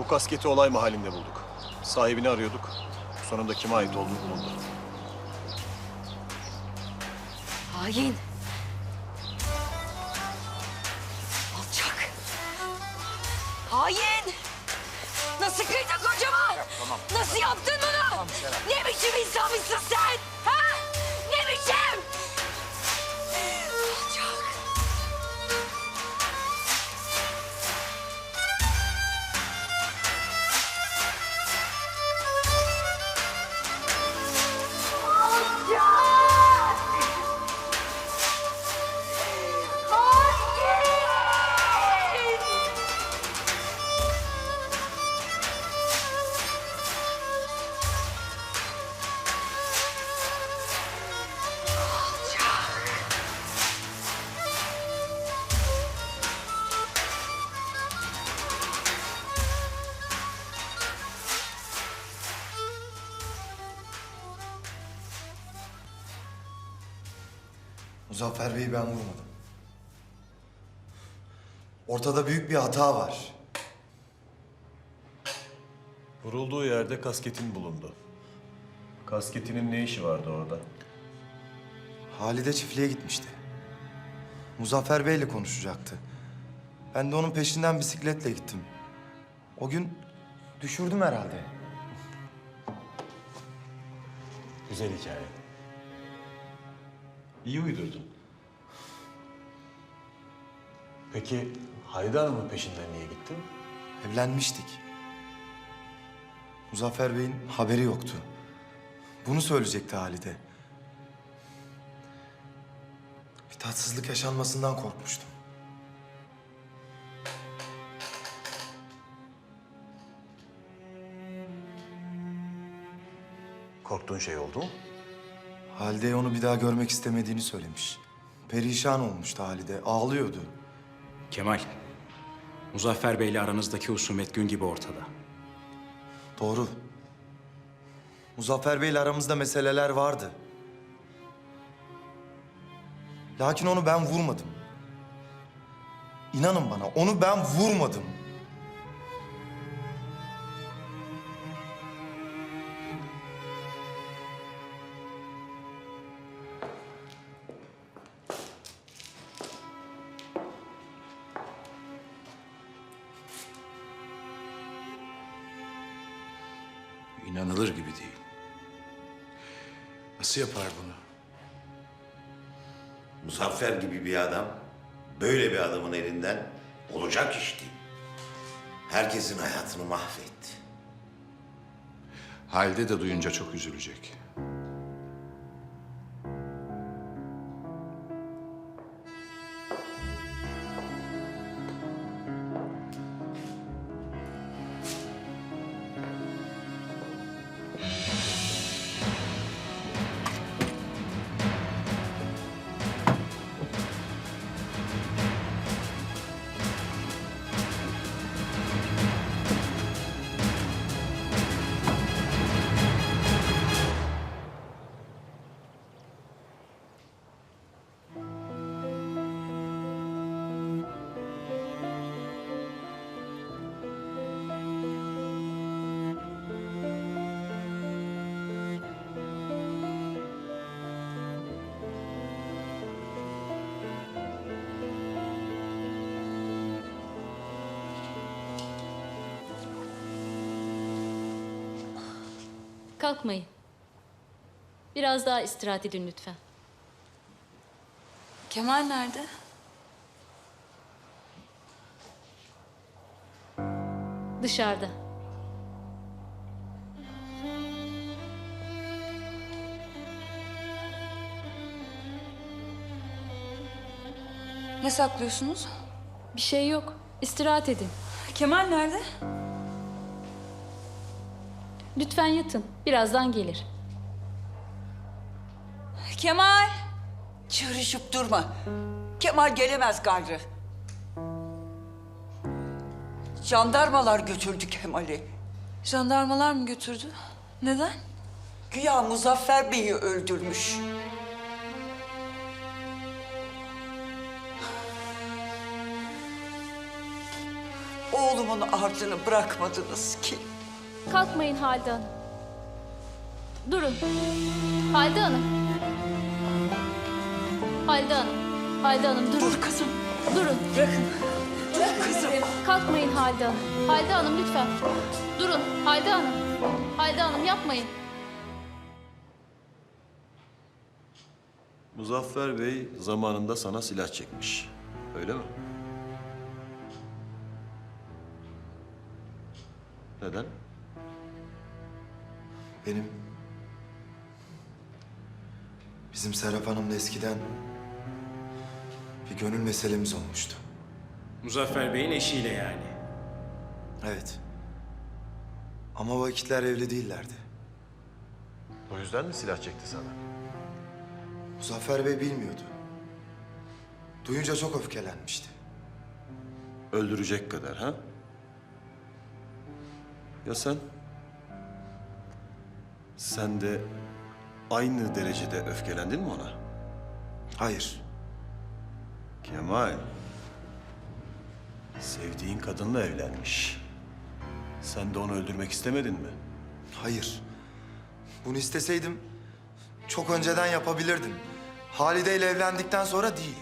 Bu kasketi olay mahallinde bulduk. Sahibini arıyorduk. Sonunda kime ait olduğunu bulundu. Hain. Alçak. Hain. Nasıl kıydın kocama? Nasıl yaptın bunu? ne biçim insanmışsın sen? Ha? Muzaffer Bey'i ben vurmadım. Ortada büyük bir hata var. Vurulduğu yerde kasketin bulundu. Kasketinin ne işi vardı orada? Halide çiftliğe gitmişti. Muzaffer Bey'le konuşacaktı. Ben de onun peşinden bisikletle gittim. O gün düşürdüm herhalde. Güzel hikaye. İyi uydurdun. Peki Halide Hanım'ın peşinden niye gittin? Evlenmiştik. Muzaffer Bey'in haberi yoktu. Bunu söyleyecekti Halide. Bir tatsızlık yaşanmasından korkmuştum. Korktuğun şey oldu mu? Halide onu bir daha görmek istemediğini söylemiş. Perişan olmuştu Halide, ağlıyordu. Kemal, Muzaffer Bey'le aranızdaki husumet gün gibi ortada. Doğru. Muzaffer Bey'le aramızda meseleler vardı. Lakin onu ben vurmadım. İnanın bana, onu ben vurmadım. İnanılır gibi değil. Nasıl yapar bunu? Muzaffer gibi bir adam böyle bir adamın elinden olacak iş değil. Herkesin hayatını mahvetti. Halide de duyunca çok üzülecek. Kalkmayın. Biraz daha istirahat edin lütfen. Kemal nerede? Dışarıda. Ne saklıyorsunuz? Bir şey yok. İstirahat edin. Kemal nerede? Lütfen yatın. Birazdan gelir. Kemal! Çığırışıp durma. Kemal gelemez gayrı. Jandarmalar götürdü Kemal'i. Jandarmalar mı götürdü? Neden? Güya Muzaffer Bey'i öldürmüş. Oğlumun ardını bırakmadınız ki. Kalkmayın Halide Hanım. Durun. Halide Hanım. Halide Hanım. Halide Hanım durun. Dur kızım. Durun. Bırakın. Dur kızım. Kalkmayın Halide Hanım. Halide Hanım lütfen. Durun. Halide Hanım. Halide Hanım yapmayın. Muzaffer Bey zamanında sana silah çekmiş. Öyle mi? Neden? Benim... Bizim Serap Hanım'la eskiden bir gönül meselemiz olmuştu. Muzaffer Bey'in eşiyle yani. Evet. Ama o vakitler evli değillerdi. O yüzden mi silah çekti sana? Muzaffer Bey bilmiyordu. Duyunca çok öfkelenmişti. Öldürecek kadar ha? Ya sen? Sen de aynı derecede öfkelendin mi ona? Hayır. Kemal. Sevdiğin kadınla evlenmiş. Sen de onu öldürmek istemedin mi? Hayır. Bunu isteseydim çok önceden yapabilirdim. Halide ile evlendikten sonra değil.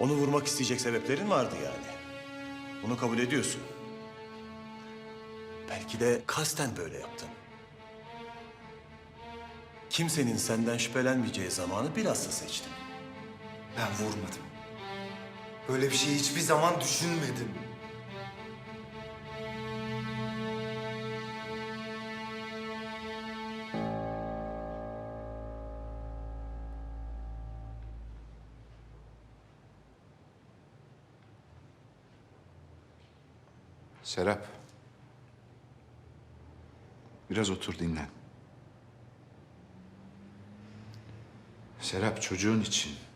Onu vurmak isteyecek sebeplerin vardı yani. Bunu kabul ediyorsun. Belki de kasten böyle yaptın. Kimsenin senden şüphelenmeyeceği zamanı bilhassa seçtin. Ben vurmadım. Böyle bir şeyi hiçbir zaman düşünmedim. Serap. Biraz otur dinlen. Serap çocuğun için.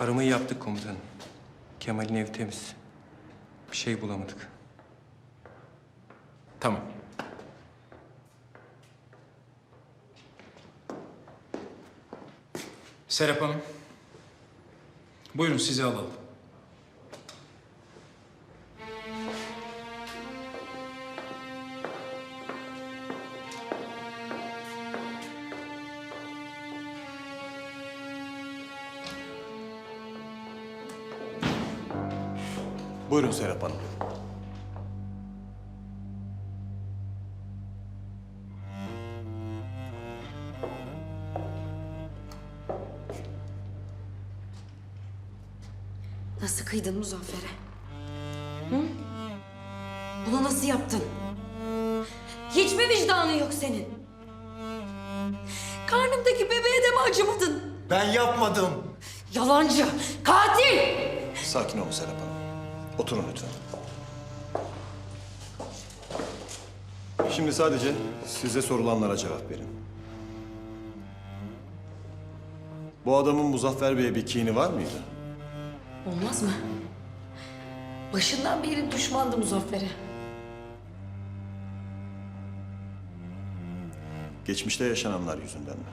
Aramayı yaptık komutanım. Kemal'in evi temiz. Bir şey bulamadık. Tamam. Serap Hanım. Buyurun sizi alalım. Buyurun Serap Hanım. Nasıl kıydın Muzaffer'e? Hı? Bunu nasıl yaptın? Hiç mi vicdanın yok senin? Karnımdaki bebeğe de mi acımadın? Ben yapmadım. Yalancı, katil! Sakin olun Serap Hanım. Oturun lütfen. Şimdi sadece size sorulanlara cevap verin. Bu adamın Muzaffer Bey'e bir kini var mıydı? Olmaz mı? Başından beri düşmandı Muzaffer'e. Geçmişte yaşananlar yüzünden mi?